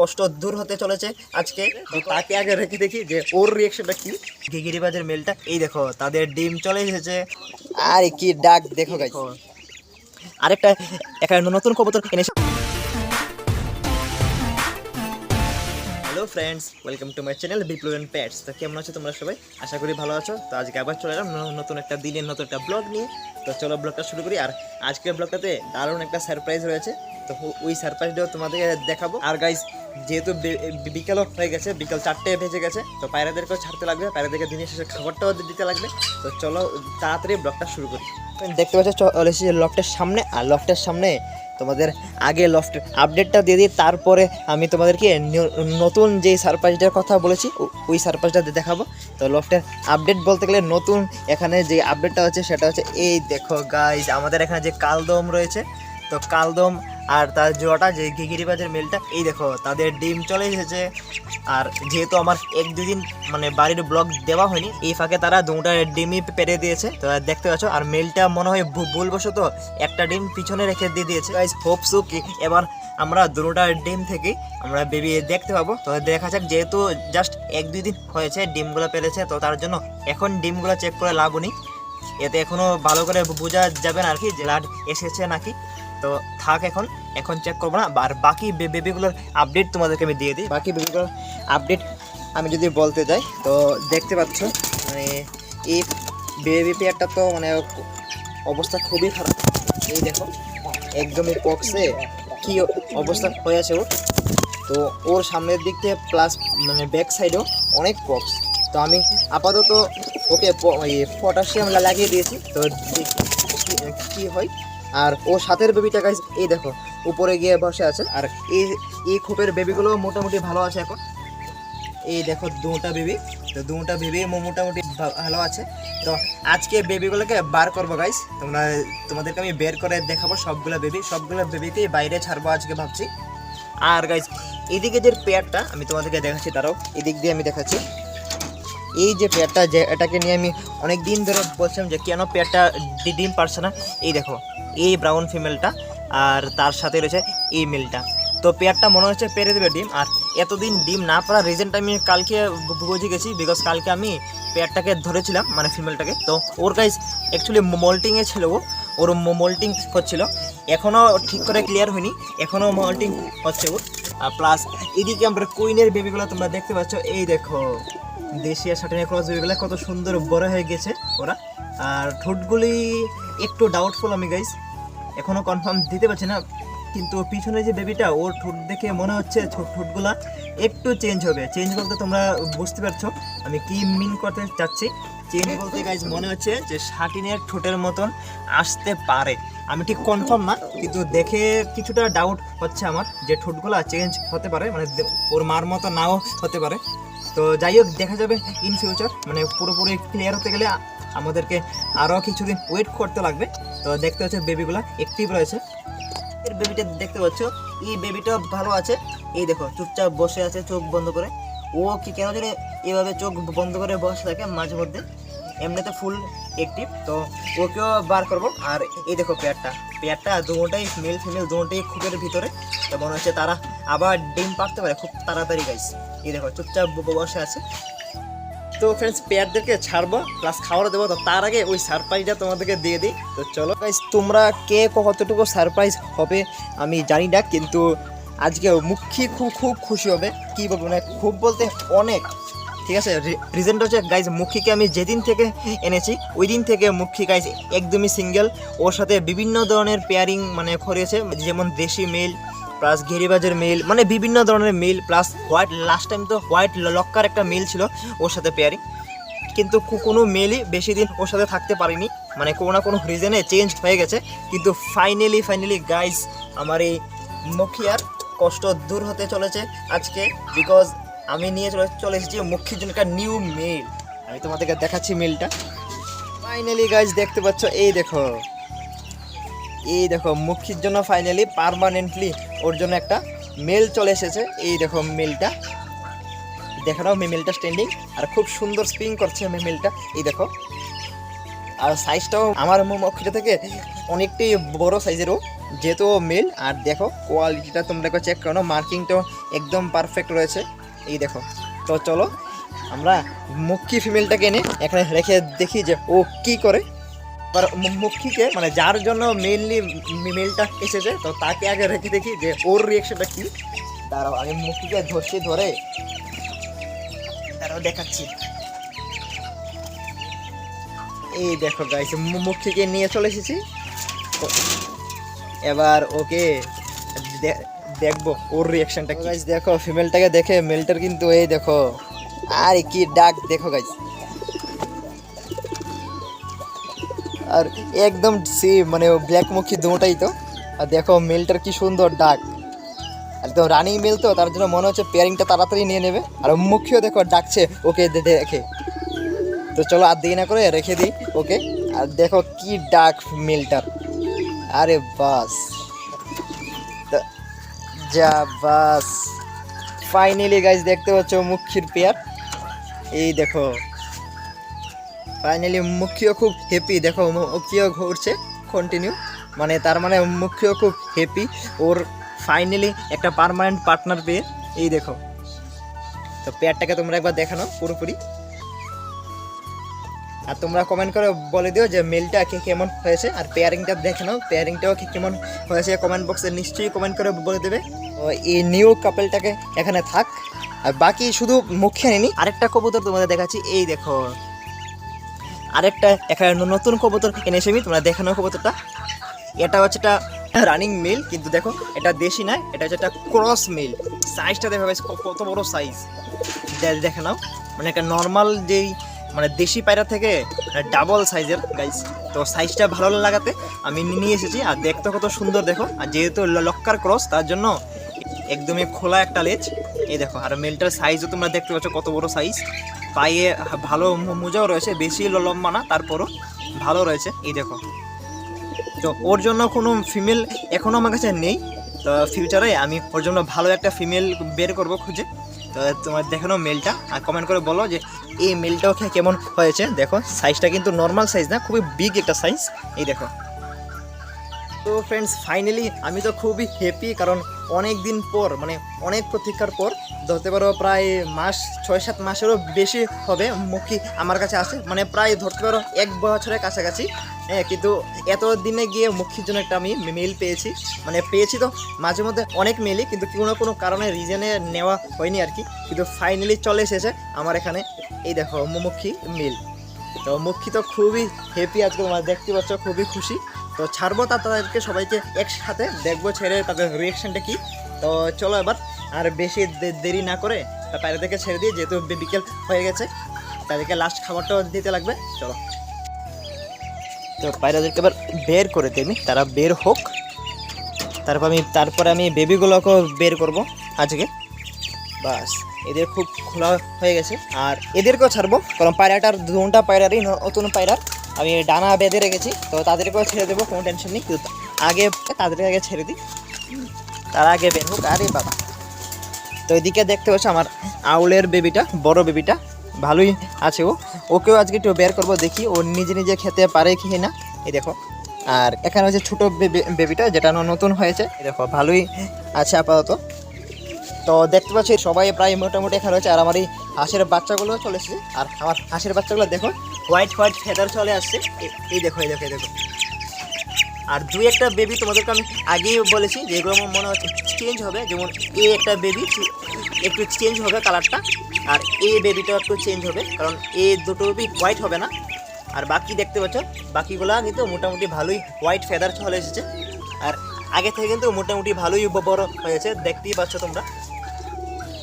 কষ্ট দূর হতে চলেছে আজকে। তাকে আগে রেখে দেখি যে ওর রিয়েকশনটা কি। গিগিরিবাজের মেলটা এই দেখো তাদের ডিম চলে এসেছে। আর কি ডাক দেখো গাইস আরেকটা একটা নতুন কবুতর এনেছে। Friends welcome to my channel বিপ্লবেন pets তো কেমন আছো তোমরা সবাই? আশা করি ভালো আছো। তো আজকে আবার চলে এলাম নতুন একটা দিনের নতুন একটা ব্লগ নিয়ে। তো চলো ব্লগটা শুরু করি। আর আজকের ব্লগটাতে দারুণ একটা সারপ্রাইজ রয়েছে। তো ওই সারপ্রাইজটাও তোমাদেরকে দেখাবো। আর গাইজ যেহেতু বে- বিকালও হয়ে গেছে, বিকাল চারটে ভেজে গেছে, তো পায়রাদেরকেও ছাড়তে লাগবে। পায়রাদেরকে দিনের শেষে খাবারটাও দিতে লাগবে। তো চলো তাড়াতাড়ি ব্লগটা শুরু করি। দেখতে পাচ্ছ, চলে এসেছি লফটের সামনে। আর লফটের সামনে তোমাদের আগে লফট আপডেটটা দিয়ে দিই, তারপরে আমি তোমাদেরকে নতুন যে সারপ্রাইজটার কথা বলেছি ওই সারপ্রাইজটা দেখাবো। তো লফটের আপডেট বলতে গেলে নতুন এখানে যে আপডেটটা হচ্ছে, সেটা হচ্ছে, এই দেখো গাইজ আমাদের এখানে যে কালদম রয়েছে, তো কালদম আর তার জোয়াটা, যে ঘিগিরিবাজের মেলটা, এই দেখো, তাদের ডিম চলে এসেছে। আর যেহেতু আমার এক দুদিন মানে বাড়ির ব্লগ দেওয়া হয়নি, এই ফাঁকে তারা দুটা ডিমই পেরে দিয়েছে। তো দেখতে পাচ্ছ, আর মেলটা মনে হয় ভুলবশত একটা ডিম পিছনে রেখে দিয়ে দিয়েছে। গাইজ হোপসু কি এবার আমরা দুটা ডিম থেকে আমরা বেবি দেখতে পাবো। তো দেখা যাক, যেহেতু জাস্ট এক দুই দিন হয়েছে ডিমগুলো পেরেছে, তো তার জন্য এখন ডিমগুলো চেক করে লাভ নেই। এতে এখনও ভালো করে বোঝা যাবে না আর কি যে এসেছে নাকি। তো থাক এখন এখন চেক করব না, আর বাকি বেবিগুলোর আপডেট তোমাদেরকে আমি দিয়ে দিই। বাকি বেবিগুলোর আপডেট আমি যদি বলতে যাই, তো দেখতে পাচ্ছ মানে এই বেবি পেয়ারটা তো মানে অবস্থা খুবই খারাপ। এই দেখো, একদমই পক্সে কি অবস্থা হয়ে আছে ওর। তো ওর সামনের দিক থেকে প্লাস মানে ব্যাক সাইডেও অনেক পক্স তো আমি আপাতত ওকে পটাশিয়াম লাগিয়ে দিয়েছি, তো দেখি কি হয়। আর ও সাথের বেবিটা গাইজ এই দেখো উপরে গিয়ে বসে আছে। আর এই এই খোপের বেবিগুলো মোটামুটি ভালো আছে এখন। এই দেখো দুটা বেবি তো দুটা বেবি মোটামুটি ভালো আছে। তো আজকে বেবিগুলোকে বার করব গাইস তোমরা তোমাদেরকে আমি বের করে দেখাবো সবগুলো বেবি সবগুলো বেবিকেই বাইরে ছাড়বো আজকে ভাবছি। আর গাইস এদিকে যে পেয়ারটা আমি তোমাদেরকে দেখাচ্ছি তারাও এদিক দিয়ে আমি দেখাচ্ছি। এই যে পেয়ারটা যে এটাকে নিয়ে আমি অনেক দিন ধরে বলছিলাম যে কেন পেয়ারটা ডিম পারছে না? এই দেখো এই ব্রাউন ফিমেলটা আর তার সাথে রয়েছে এই মেলটা তো পেয়ারটা মনে হচ্ছে পেরে দেবে ডিম। আর এতদিন ডিম না পারার রিজনটা আমি কালকে বুঝে গেছি বিকজ কালকে আমি পেয়ারটাকে ধরেছিলাম মানে ফিমেলটাকে তো ওর গাইজ অ্যাকচুয়ালি মোল্টিংয়ে ছিল ও। ওর মোল্টিং হচ্ছিল। এখনও ঠিক করে ক্লিয়ার হয়নি। এখনও মোল্টিং হচ্ছে ওর। প্লাস এদিকে আমরা কুইনের বেবিগুলো তোমরা দেখতে পাচ্ছ। এই দেখো দেশিয়া সাটিনের ক্রস বেবিগুলো কত সুন্দর বড় হয়ে গেছে ওরা। আর ঠোঁটগুলি একটু ডাউটফুল আমি গাইজ এখনও কনফার্ম দিতে পারছি না, কিন্তু পিছনে যে বেবিটা ওর ঠোঁট দেখে মনে হচ্ছে ঠোঁট ঠোঁটগুলা একটু চেঞ্জ হবে। চেঞ্জ বলতে তোমরা বুঝতে পারছ, আমি কি মিন করতে চাচ্ছি? চেঞ্জ বলতে গাইজ মনে হচ্ছে যে শাটিনের ঠোঁটের মতন আসতে পারে। আমি ঠিক কনফার্ম না, কিন্তু দেখে কিছুটা ডাউট হচ্ছে আমার যে ঠোঁটগুলা চেঞ্জ হতে পারে মানে ওর মার মতো নাও হতে পারে। তো যাই হোক, দেখা যাবে ইন ফিউচার মানে পুরোপুরি ক্লিয়ার হতে গেলে আমাদেরকে আরও কিছুদিন ওয়েট করতে লাগবে। তো দেখতে হচ্ছে বেবিগুলা অ্যাক্টিভ রয়েছে। এর বেবিটা দেখতে পাচ্ছ, এই বেবিটা ভালো আছে। এই দেখো, চুপচাপ বসে আছে, চোখ বন্ধ করে। ও কি কেন জানি এভাবে চোখ বন্ধ করে বসে থাকে মাঝে মধ্যে। এমনিতে ফুল অ্যাক্টিভ তো ওকেও বার করব। আর এই দেখো পেয়ারটা। পেয়ারটা দুটোটাই মেল ফিমেল দুটোটাই খুবের ভিতরে। তো মনে হচ্ছে তারা আবার ডিম পারতে পারে, খুব তাড়াতাড়ি গাইস এই দেখো, চুপচাপ বসে আছে। তো ফ্রেন্ডস পেয়ারদেরকে ছাড়বো প্লাস খাবার দেবো। তো তার আগে ওই সারপ্রাইজটা তোমাদেরকে দিয়ে দিই। তো চলো গাইজ তোমরা কে কতটুকু সারপ্রাইজ হবে আমি জানি না, কিন্তু আজকে মুখী খুব খুব খুশি হবে। কী বলব মানে খুব বলতে অনেক। ঠিক আছে? রিজনটা হচ্ছে গাইজ মুখিকে আমি যেদিন থেকে এনেছি ওই দিন থেকে মুখী গাইজ একদমই সিঙ্গেল ওর সাথে বিভিন্ন ধরনের পেয়ারিং মানে করেছে, যেমন দেশি মেল প্লাস গেরিবাজের মেল মানে বিভিন্ন ধরনের male plus white last time তো হোয়াইট লক্কার একটা মেল ছিল ওর সাথে পেয়ারিং কিন্তু কোনো মেলই বেশি দিন ওর সাথে থাকতে পারিনি। মানে কোনো না কোনো রিজনে চেঞ্জ হয়ে গেছে। কিন্তু ফাইনালি ফাইনালি গাইজ আমার এই মুখিয়ার কষ্ট দূর হতে চলেছে আজকে বিকজ আমি নিয়ে চলে চলে এসেছি মুখির জন্য একটা নিউ মেল আমি তোমাদেরকে দেখাচ্ছি মেলটা ফাইনালি গাইজ দেখতে পাচ্ছ, এই দেখো। এই দেখো মুখির জন্য ফাইনালি পারমানেন্টলি ওর জন্য একটা মেল চলে এসেছে। এই দেখো মেলটা দেখো নাও মেলটা স্ট্যান্ডিং আর খুব সুন্দর স্পিং করছে মেলটা এই দেখো। আর সাইজটাও আমার মুখিটা থেকে অনেকটাই বড় সাইজেরও যেহেতু মেল আর দেখো কোয়ালিটিটা তোমরা একবার চেক করো মার্কিংটাও একদম পারফেক্ট রয়েছে। এই দেখো। তো চলো, আমরা মুখী ফিমেলটাকে এনে এখানে রেখে দেখি যে ও কি করে। মুখিকে মানে যার জন্য মেনলি মেলটা এসেছে তো তাকে আগে রেখে দেখি যে ওর রিয়েকশনটা কি। দাঁড়াও আমি মুখিকে ধরছি ধরে। দাঁড়াও দেখাচ্ছি। এই দেখো গাইস মুখিকে নিয়ে চলে এসেছি। এবার ওকে দেখব ওর রিয়াকশনটা গাইস দেখো ফিমেলটাকে দেখে মেলটার কিন্তু এই দেখো আর কি ডাক দেখো গাইস আর একদম সে মানে ব্ল্যাক মুখী দুটাই তো। আর দেখো মেলটার কি সুন্দর ডাক একদম রানিং মেল তো, তার জন্য মনে হচ্ছে পেয়ারিংটা তাড়াতাড়ি নিয়ে নেবে। আর মুখিও দেখো ডাকছে, ওকে দেখে তো চলো আর দেরি না করে রেখে দিই, ওকে। আর দেখো কি ডাক মেলটার। আরে বাস। যা বাস। ফাইনালি গাইজ দেখতে পাচ্ছ মুখির পেয়ার এই দেখো। ফাইনালি মুখিও খুব হ্যাপি দেখো মুখিও ঘুরছে। কন্টিনিউ মানে তার মানে মুখিও খুব হ্যাপি ওর ফাইনালি একটা পার্মানেন্ট পার্টনার পেয়ে। এই দেখো। তো পেয়ারটাকে তোমরা একবার দেখানো পুরোপুরি। আর তোমরা কমেন্ট করে বলে দিও যে মেলটা কে কেমন হয়েছে। আর পেয়ারিংটা দেখে নাও। পেয়ারিংটাও কে কেমন হয়েছে কমেন্ট বক্সে নিশ্চয়ই কমেন্ট করে বলে দেবে। তো এই নিউ কাপেলটাকে এখানে থাক। আর বাকি শুধু মুখে নেনি আরেকটা কবুতর তোমাদের দেখাচ্ছি। এই দেখো। আরেকটা এখানে নতুন কবুতর এনেছি আমি তোমরা দেখানো কবুতরটা। এটা হচ্ছে একটা রানিং মিল কিন্তু দেখো এটা দেশি না এটা হচ্ছে একটা ক্রস মিল সাইজটা দেখো guys, কত বড় সাইজ দেখে নাও। মানে একটা নর্মাল যেই মানে দেশি পায়রা থেকে ডাবল সাইজের গাইস তো সাইজটা ভালো লাগাতে আমি নিয়ে এসেছি আর দেখতে কত সুন্দর দেখো। আর যেহেতু লক্কার ক্রস তার জন্য একদমই খোলা একটা লেজ এই দেখো আর মেলটার সাইজও তোমরা দেখতে পাচ্ছ কত বড় সাইজ পায়ে ভালো মোজাও রয়েছে, বেশি লম্বা না, তারপরও ভালো রয়েছে। এই দেখো। তো ওর জন্য কোনো ফিমেল এখনও আমার কাছে নেই। তো ফিউচারে আমি ওর জন্য ভালো একটা ফিমেল বের করব খুঁজে। তো তোমার দেখানো মেলটা আর কমেন্ট করে বলো যে, এই মেলটাও কেমন হয়েছে? দেখো সাইজটা কিন্তু নর্মাল সাইজ না, খুবই বিগ একটা সাইজ এই দেখো। তো ফ্রেন্ডস ফাইনালি আমি তো খুবই হ্যাপি কারণ অনেক দিন পর মানে অনেক প্রতীক্ষার পর, ধরতে পারো প্রায় মাস, ছয় সাত মাসেরও বেশি হবে মুখী আমার কাছে আসে মানে প্রায় ধরতে পারো এক বছরের কাছাকাছি। হ্যাঁ কিন্তু এত দিনে গিয়ে মুখির জন্য একটা আমি মেল পেয়েছি। মানে পেয়েছি তো, মাঝে মধ্যে অনেক মেলই কিন্তু কোনো কোনো কারণে রিজনে নেওয়া হয়নি আর কি। কিন্তু ফাইনালি চলে এসেছে আমার এখানে। এই দেখো, মুখী মেল তো মুখী তো খুবই হ্যাপি আজকে, তোমরা দেখতে পাচ্ছ, খুবই খুশি। তো ছাড়বো তা তাদেরকে সবাইকে একসাথে দেখব, ছেড়ে তাদের রিয়েকশনটা কি? তো চলো এবার, আর বেশি দেরি না করে তা পায়রাদেরকে ছেড়ে দিয়ে, যেহেতু বিকেল হয়ে গেছে, তাদেরকে লাস্ট খাবারটাও দিতে লাগবে, চলো। তো পায়রাদেরকে এবার বের করে দেবি তারা বের হোক। তারপর আমি তারপরে আমি বেবিগুলোকেও বের করব আজকে। বাস, এদের খুব খোলা হয়ে গেছে, আর এদেরকেও ছাড়বো, কারণ পায়রাটার দুটা পায়রারই নতুন পায়রার। আমি ডানা বেঁধে রেখেছি, তো তাদেরকেও ছেড়ে দেবো, কোনো টেনশন নেই, কিন্তু আগে তাদেরকে আগে ছেড়ে দিই। তার আগে বের হোক আরে বাবা। তো এদিকে দেখতে পাচ্ছ আমার আউলের বেবিটা, বড় বেবিটা, ভালোই আছে ও। ওকেও আজকে একটু বের করব, দেখি ও নিজে নিজে খেতে পারে কি না। এই দেখো, আর এখানে হচ্ছে ছোটো বেবিটা, যেটা নতুন হয়েছে। দেখো, ভালোই আছে আপাতত। তো দেখতে পাচ্ছি, সবাই প্রায় মোটামুটি এখানে রয়েছে, আর আমার এই হাঁসের বাচ্চাগুলো চলে এসেছে। আর আমার হাঁসের বাচ্চাগুলো দেখো হোয়াইট হোয়াইট ফেদার চলে আসছে। এই দেখো এই দেখো এই দেখো। আর দুই একটা বেবি তোমাদেরকে আমি আগেই বলেছি যে এগুলো আমার মনে হচ্ছে চেঞ্জ হবে। যেমন এ একটা বেবি একটু চেঞ্জ হবে কালারটা আর এ বেবিটাও একটু চেঞ্জ হবে, কারণ এ দুটো বেবি হোয়াইট হবে না। আর বাকি দেখতে পাচ্ছ, বাকিগুলা কিন্তু মোটামুটি ভালোই হোয়াইট ফেদার চলে এসেছে। আর আগে থেকে কিন্তু মোটামুটি ভালোই বড় হয়েছে, দেখতেই পাচ্ছ তোমরা।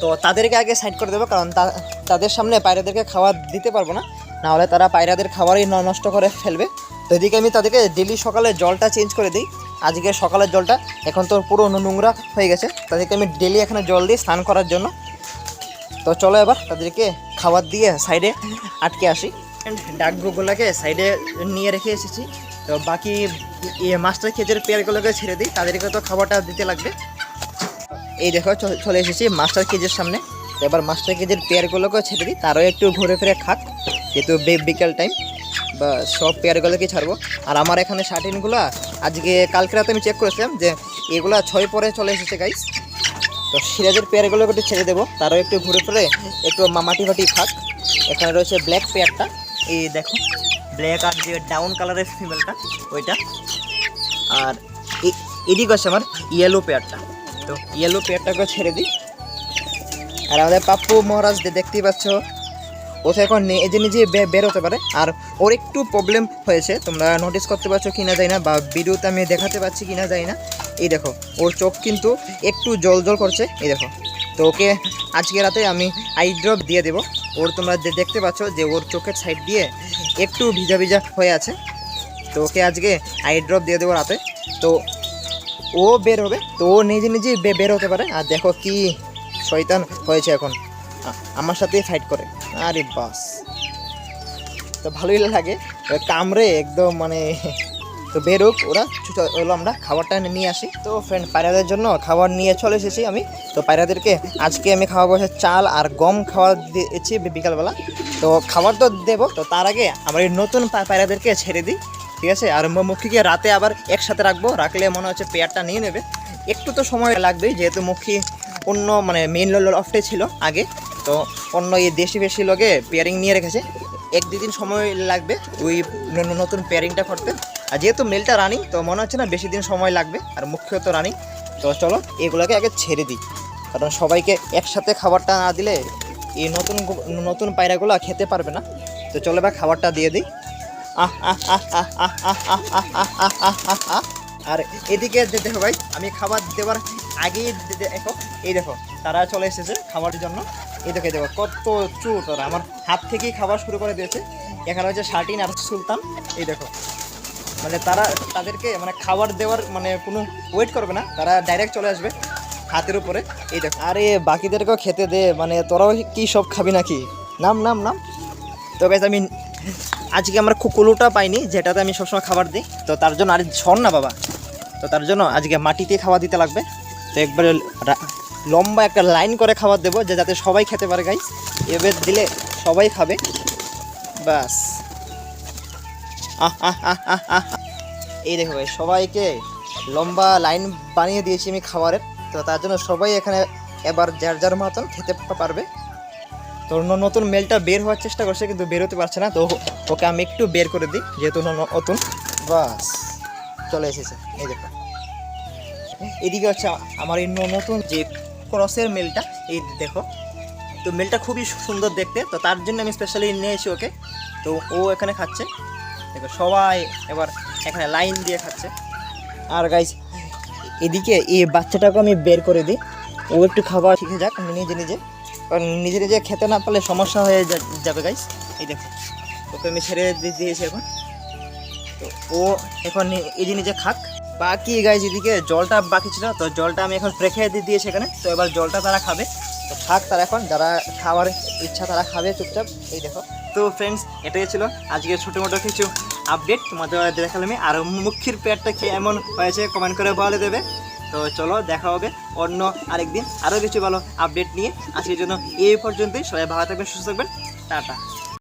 তো তাদেরকে আগে সাইড করে দেবো, কারণ তাদের সামনে পায়রাদেরকে খাবার দিতে পারব না। নাহলে তারা পায়রাদের খাবারই নষ্ট করে ফেলবে। তো এদিকে আমি তাদেরকে ডেলি সকালে জলটা চেঞ্জ করে দিই। আজকে সকালের জলটা, এখন তো পুরো নোংরা হয়ে গেছে। তাদেরকে আমি ডেলি এখানে জল দিই স্নান করার জন্য। তো চলো এবার তাদেরকে খাবার দিয়ে সাইডে আটকে আসি। ডাকগুলোকে সাইডে নিয়ে রেখে এসেছি। তো বাকি ইয়ে মাস্টার খেজের পেয়ারগুলোকে ছেড়ে দিই। তাদেরকে তো খাবারটা দিতে লাগবে। এই দেখো চলে এসেছি মাস্টার কেজের সামনে। এবার মাস্টার কেজের পেয়ারগুলোকেও ছেড়ে দিই। তারও একটু ঘুরে ফিরে খাক। যেহেতু বিকেল টাইম বা সব পেয়ারগুলোকে ছাড়বো। আর আমার এখানে শার্টিনগুলো আজকে, কালকে রাতে আমি চেক করেছিলাম যে, এগুলা ছয় পরে চলে এসেছে গাইস তো সিরাজের পেয়ারগুলো একটু ছেড়ে দেবো, তারও একটু ঘুরে ফিরে, একটু মাটি ফাটি খাক এখানে রয়েছে ব্ল্যাক পেয়ারটা এই দেখো ব্ল্যাক আর যে ডাউন কালারের ফিমেলটা ওইটা। আর এদিকে আছে আমার ইয়েলো পেয়ারটা তো ইয়েলো পেয়ারটাকে ছেড়ে দিই। আর আমাদের পাপ্পু মহারাজ দেখতেই পাচ্ছ ও তো এখন নিজে নিজে বেরোতে পারে। আর ওর একটু প্রবলেম হয়েছে। তোমরা নোটিস করতে পারছ কিনা যায় না, বা ভিডিওতে আমি দেখাতে পাচ্ছি কিনা যায় না। এই দেখো, ওর চোখ কিন্তু একটু জল জল করছে। এই দেখো, তো ওকে আজকে রাতে আমি আই ড্রপ দিয়ে দেবো। ওর তোমরা দেখতে পাচ্ছ যে ওর চোখের সাইড দিয়ে একটু ভিজা ভিজা হয়ে আছে। তো ওকে আজকে আই ড্রপ দিয়ে দেবো রাতে। তো ও বের হবে, তো ও নিজে নিজেই বের হতে পারে। আর দেখো কি শয়তান হয়েছে এখন। আমার সাথেই ফাইট করে। আরে বাস। তো ভালোই লাগে। কামড়ে একদম মানে তো বেরোক, ওরা হলো আমরা, খাবারটা নিয়ে আসি। তো ফ্রেন্ড পায়রাদের জন্য খাবার নিয়ে চলে এসেছি আমি। তো পায়রাদেরকে আজকে আমি খাওয়াবো হচ্ছে চাল আর গম খাওয়া দিয়েছি বিকালবেলা। তো খাবার তো দেবো। তো তার আগে আমরা এই নতুন পায়রাদেরকে ছেড়ে দিই, ঠিক আছে? আর মুখিকে রাতে আবার একসাথে রাখব। রাখলে মনে হচ্ছে পেয়ারটা নিয়ে নেবে। একটু তো সময় লাগবেই, যেহেতু মুখী অন্য মানে মেইন লফটে ছিল আগে। তো অন্য এই দেশি বেশি লোকে পেয়ারিং নিয়ে রেখেছে এক দুদিন সময় লাগবে ওই নতুন পেয়ারিংটা করতে আর যেহেতু মেলটা রানি তো মনে হচ্ছে না বেশি দিন সময় লাগবে আর মুখ্যত রানি তো চলো এগুলোকে আগে ছেড়ে দিই কারণ সবাইকে একসাথে খাবারটা না দিলে এই নতুন নতুন পায়রাগুলো খেতে পারবে না তো চলো এবার খাবারটা দিয়ে দিই আর এদিকে দেখো ভাই আমি খাবার দেওয়ার আগেই দেখো এই দেখো তারা চলে এসেছে খাবারের জন্য এই দেখো দেখো, কত চুর তারা। আমার হাত থেকেই খাবার শুরু করে দিয়েছে। এখানে হচ্ছে শার্টিন আর সুলতান। এই দেখো মানে তারা তাদেরকে মানে খাবার দেওয়ার মানে কোনো ওয়েট করবে না, তারা ডাইরেক্ট চলে আসবে হাতের উপরে। এই দেখো, আরে বাকিদেরকেও খেতে দে মানে তোরাও কি সব খাবি নাকি? নাম নাম নাম। তো গাইজ আমি আজকে আমরা কুকুলোটা পাইনি, যেটাতে আমি সবসময় খাবার দিই। তো তার জন্য, আর শোন না বাবা। তো তার জন্য আজকে মাটিতে খাবার দিতে লাগবে। তো একবারে লম্বা একটা লাইন করে খাবার দেবো যে যাতে সবাই খেতে পারে গাইজ এবার দিলে সবাই খাবে। আহ এই দেখো ভাই, সবাইকে লম্বা লাইন বানিয়ে দিয়েছি আমি খাবারের। তো তার জন্য সবাই এখানে এবার যার যার মতন খেতে পারবে। তো নতুন মেলটা বের হওয়ার চেষ্টা করছে, কিন্তু বেরোতে পারছে না। তো ওকে আমি একটু বের করে দিই, যেহেতু নতুন। বাস চলে এসেছে। এই দেখো। এদিকে হচ্ছে আমার এই নতুন যে ক্রসের মেলটা, এই দেখো। তো মেলটা খুবই সুন্দর দেখতে, তো তার জন্য আমি স্পেশালি নিয়ে নিয়েছি ওকে। তো ও এখানে খাচ্ছে। দেখো, সবাই এবার এখানে লাইন দিয়ে খাচ্ছে। আর গাইস এদিকে এই বাচ্চাটাকে আমি বের করে দিই। ও একটু খাবার শিখে যাক নিজে নিজে। কারণ নিজে নিজে খেতে না পারলে সমস্যা হয়ে যাবে গাইস এই দেখো, ওকে আমি ছেড়ে দিয়ে দিয়েছি এখন। ও এখন নিজে নিজে খাক। বাকি গাইস এদিকে জলটা বাকি ছিল, তো জলটা আমি এখন রেখে দিয়ে দিয়েছি এখানে। তো এবার জলটা তারা খাবে। তো খাক তারা এখন, যারা খাওয়ার ইচ্ছা তারা খাবে চুপচাপ। এই দেখো। তো ফ্রেন্ডস এটাই ছিল আজকে ছোটো মোটো কিছু আপডেট তোমাদের দেখালাম আমি। আর মুখির পেটটা খেয়ে এমন হয়েছে কমেন্ট করে বলে দেবে। তো চলো দেখা হবে অন্য আরেকদিন আরও কিছু ভালো আপডেট নিয়ে। আজকের জন্য এই পর্যন্তই। সবাই ভালো থাকবেন, সুস্থ থাকবেন। টাটা।